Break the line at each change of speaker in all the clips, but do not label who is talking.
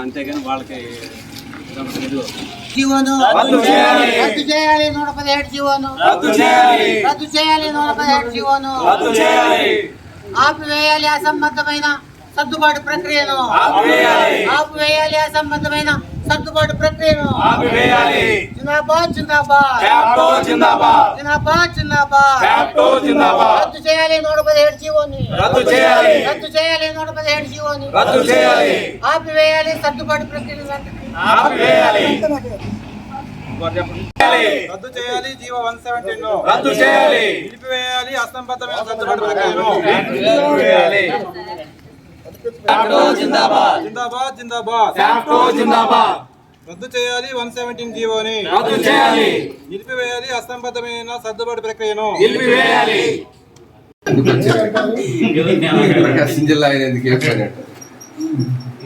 అంతేగాని వాళ్ళకి తెలియదు
జీవోను.
రద్దు చేయాలి.
నూట పదిహేడు జీవోను.
రద్దు చేయాలి.
నూట పదిహేడు జీవోను. ఆపివేయాలి అసంబద్ధమైన సర్దుబాటు ప్రక్రియను.
ఆపివేయాలి
అసంబద్ధమైన సర్దుబాటు ప్రక్రియను.
ఆపివేయాలి
జిందాబాద్ జిందాబాద్.
క్యాప్టో జిందాబాద్.
జిందాబాద్ జిందాబాద్.
క్యాప్టో జిందాబాద్.
రద్దు చేయాలి నూట పదిహేడు జీవోని.
రద్దు చేయాలి.
రద్దు చేయాలి నూట పదిహేడు జీవోని.
రద్దు చేయాలి.
ఆపివేయాలి సర్దుబాటు ప్రక్రియను వెంటనే.
ఆపివేయాలి
అంతే నాకు
రద్దు చేయాలి జీవో వన్ సెవెంటీన్.
రద్దు చేయాలి.
నిలిపివేయాలి అసంబద్ధమైన సర్దుబాటు ప్రక్రియను.
జిందాబాద్.
జిందాబాద్ జిందాబాద్.
క్యాప్టో జిందాబాద్.
రద్దు చేయాలి వన్ సెవెంటీన్ జీవోని.
రద్దు చేయాలి.
నిలిపివేయాలి అసంబద్ధమైన సర్దుబాటు ప్రక్రియను.
నిలిపివేయాలి.
ప్రకాశం జిల్లా ఆయన ఎందుకు చెప్పాడు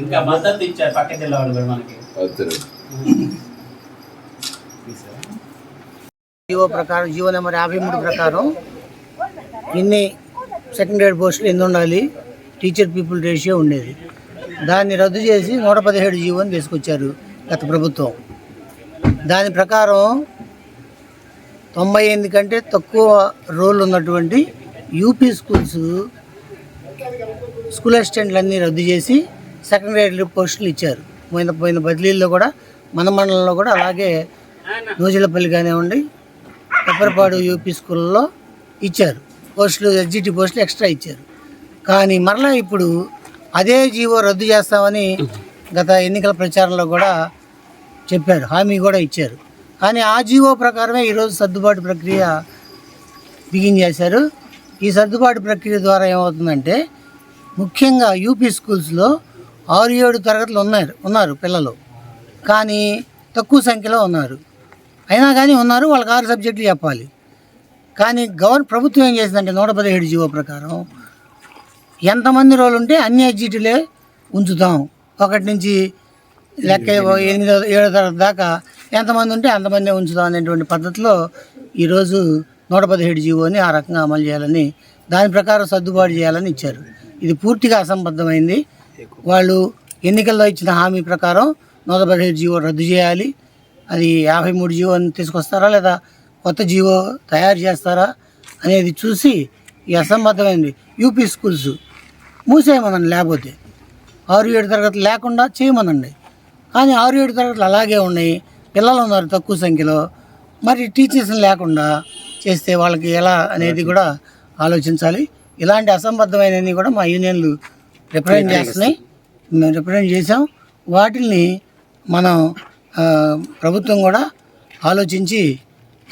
ఇంకా మద్దతు ఇచ్చారు పక్క జిల్లా వాళ్ళు మనకి.
జీవో ప్రకారం జీవో నెంబర్ యాభై మూడు ప్రకారం ఇన్ని సెకండ్ గ్రేడ్ పోస్టులు ఎన్ని ఉండాలి? టీచర్ పీపుల్ రేషియో ఉండేది. దాన్ని రద్దు చేసి నూట పదిహేడు జీవోని తీసుకొచ్చారు గత ప్రభుత్వం. దాని ప్రకారం తొంభై ఎనిమిది కంటే తక్కువ రోల్ ఉన్నటువంటి యూపీ స్కూల్స్ స్కూల్ అసిస్టెంట్లన్నీ రద్దు చేసి సెకండరీ పోస్టులు ఇచ్చారు. పోయిన పోయిన బదిలీల్లో కూడా మన మండలంలో కూడా అలాగే నూజిలపల్లి కానివ్వండి పెప్పరపాడు యూపీ స్కూల్లో ఇచ్చారు. పోస్టులు ఎస్జిటి పోస్టులు ఎక్స్ట్రా ఇచ్చారు. కానీ మరలా ఇప్పుడు అదే జీవో రద్దు చేస్తామని గత ఎన్నికల ప్రచారంలో కూడా చెప్పారు. హామీ కూడా ఇచ్చారు. కానీ ఆ జీవో ప్రకారమే ఈరోజు సర్దుబాటు ప్రక్రియ బిగిన్ చేశారు. ఈ సర్దుబాటు ప్రక్రియ ద్వారా ఏమవుతుందంటే ముఖ్యంగా యూపీ స్కూల్స్లో ఆరు ఏడు తరగతులు ఉన్నారు ఉన్నారు పిల్లలు. కానీ తక్కువ సంఖ్యలో ఉన్నారు. అయినా కానీ ఉన్నారు వాళ్ళకి ఆరు సబ్జెక్టులు చెప్పాలి. కానీ గవర్ ప్రభుత్వం ఏం చేసిందంటే నూట పదిహేడు జీవో ప్రకారం ఎంతమంది రోజులు ఉంటే అన్ని ఎగ్జిట్లే ఉంచుతాం. ఒకటి నుంచి లెక్క ఎనిమిదో ఏడో తరగతి దాకా ఎంతమంది ఉంటే అంతమంది ఉంచుతాం అనేటువంటి పద్ధతిలో ఈరోజు నూట పదిహేడు జీవోని ఆ రకంగా అమలు చేయాలని దాని ప్రకారం సర్దుబాటు చేయాలని ఇచ్చారు. ఇది పూర్తిగా అసంబద్ధమైంది. వాళ్ళు ఎన్నికల్లో ఇచ్చిన హామీ ప్రకారం నూట పదిహేడు జీవో రద్దు చేయాలి. అది యాభై మూడు జీవోని తీసుకొస్తారా లేదా కొత్త జీవో తయారు చేస్తారా అనేది చూసి ఈ అసంబద్ధమైనది యూపీ స్కూల్స్ మూసేయమనండి లేకపోతే. ఆరు ఏడు తరగతులు లేకుండా చేయమనండి. కానీ ఆరు ఏడు తరగతులు అలాగే ఉన్నాయి. పిల్లలు ఉన్నారు తక్కువ సంఖ్యలో. మరి టీచర్స్ లేకుండా చేస్తే వాళ్ళకి ఎలా అనేది కూడా ఆలోచించాలి. ఇలాంటి అసంబద్ధమైనవి కూడా మా యూనియన్లు రిప్రజెంట్ చేస్తున్నాయి. మేము రిప్రజెంట్ చేసాం వాటిల్ని మనం ప్రభుత్వం కూడా ఆలోచించి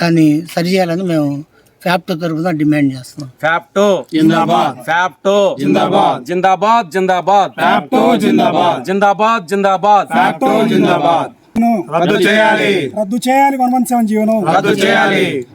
దాన్ని సరిచేయాలని మేము ఫ్యాప్టో తరఫున డిమాండ్ చేస్తున్నాం.
ఫ్యాప్టో. జిందాబాద్. ఫ్యాప్టో. జిందాబాద్. జిందాబాద్ జిందాబాద్. ఫ్యాప్టో జిందాబాద్. జిందాబాద్ జిందాబాద్. ఫ్యాప్టో జిందాబాద్. రద్దు చేయాలి.
రద్దు చేయాలి. వన్ వన్ సెవెన్ జీవనం.
రద్దు చేయాలి.